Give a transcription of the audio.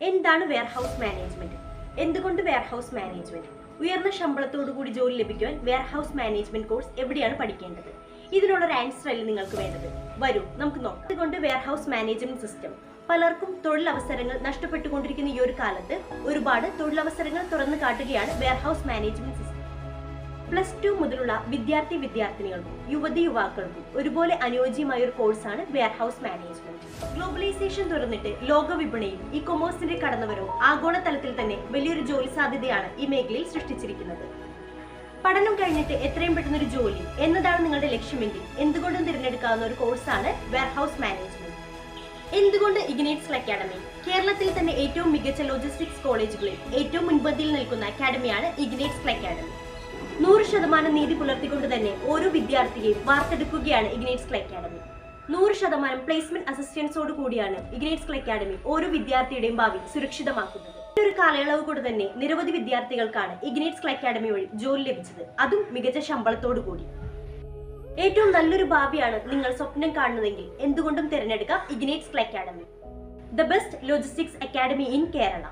എന്താണ് warehouse management എന്തുകൊണ്ട് warehouse management ഉയർന്ന ശമ്പളത്തോടു കൂടി ജോലി ലഭിക്കുവാൻ വെയർഹൗസ് മാനേജ്മെന്റ് കോഴ്സ് എവിടെയാണ് പഠിക്കേണ്ടത്? ഇതിനുള്ള ഒരു ആൻസർ അല്ലേ നിങ്ങൾക്ക് വേണ്ടത്? വരൂ നമുക്ക് നോക്കാം. അതുകൊണ്ട് വെയർഹൗസ് മാനേജ്മെന്റ് സിസ്റ്റം പലർക്കും തൊഴിലവസരങ്ങൾ നഷ്ടപ്പെട്ടുകൊണ്ടിരിക്കുന്ന ഈ ഒരു കാലത്ത് ഒരുപാട് തൊഴിലവസരങ്ങൾ തുറന്നു കാട്ടുകയാണ് warehouse management system plus two മുതലുള്ള വിദ്യാർത്ഥി വിദ്യാർത്ഥിനികൾക്കും യുവതി യുവാക്കൾക്കും ഒരുപോലെ അനുയോജ്യമായ ഒരു കോഴ്സാണ് വെയർഹൗസ് മാനേജ്മെന്റ് ഗ്ലോബലൈസേഷൻ തുറന്നിട്ട് ലോക വിപണിയും ഇ കൊമേഴ്സിന്റെ കടന്നുവരവും ആഗോളതലത്തിൽ തന്നെ വലിയൊരു ജോലി സാധ്യതയാണ് ഈ മേഖലയിൽ സൃഷ്ടിച്ചിരിക്കുന്നത്. പഠനം കഴിഞ്ഞിട്ട് എത്രയും പെട്ടെന്ന് ഒരു ജോലി എന്നതാണ് നിങ്ങളുടെ ലക്ഷ്യമെങ്കിൽ എന്തുകൊണ്ടും തിരഞ്ഞെടുക്കാവുന്ന ഒരു കോഴ്സാണ് വെയർഹൗസ് മാനേജ്മെന്റ് എന്തുകൊണ്ട് ഇഗ്നേറ്റ്സ് അക്കാഡമി കേരളത്തിൽ തന്നെ ഏറ്റവും മികച്ച ലോജിസ്റ്റിക്സ് കോളേജുകളിൽ ഏറ്റവും മുൻപന്തിയിൽ നിൽക്കുന്ന അക്കാഡമിയാണ് ഇഗ്നേറ്റ്സ് അക്കാഡമി ശതമാനം നീതി പുലർത്തിക്കൊണ്ട് തന്നെ ഓരോ വിദ്യാർത്ഥിയെയും വാർത്തെടുക്കുകയാണ് ഇഗ്നേറ്റ്സ് അക്കാഡമി നൂറ് ശതമാനം പ്ലേസ്മെന്റ് അസിസ്റ്റൻസോട് കൂടിയാണ് ഇഗ്നേറ്റ്സ് അക്കാഡമി ഓരോ വിദ്യാർത്ഥിയുടെയും ഭാവി സുരക്ഷിതമാക്കുന്നത്. ഒരു കാലയളവ് കൊണ്ട് തന്നെ നിരവധി വിദ്യാർത്ഥികൾക്കാണ് ഇഗ്നേറ്റ്സ് അക്കാഡമി വഴി ജോലി ലഭിച്ചത്. അതും മികച്ച ശമ്പളത്തോടു കൂടി. ഏറ്റവും നല്ലൊരു ഭാവിയാണ് നിങ്ങൾ സ്വപ്നം കാണുന്നതെങ്കിൽ എന്തുകൊണ്ടും തിരഞ്ഞെടുക്കാം ignites academy the best logistics academy in Kerala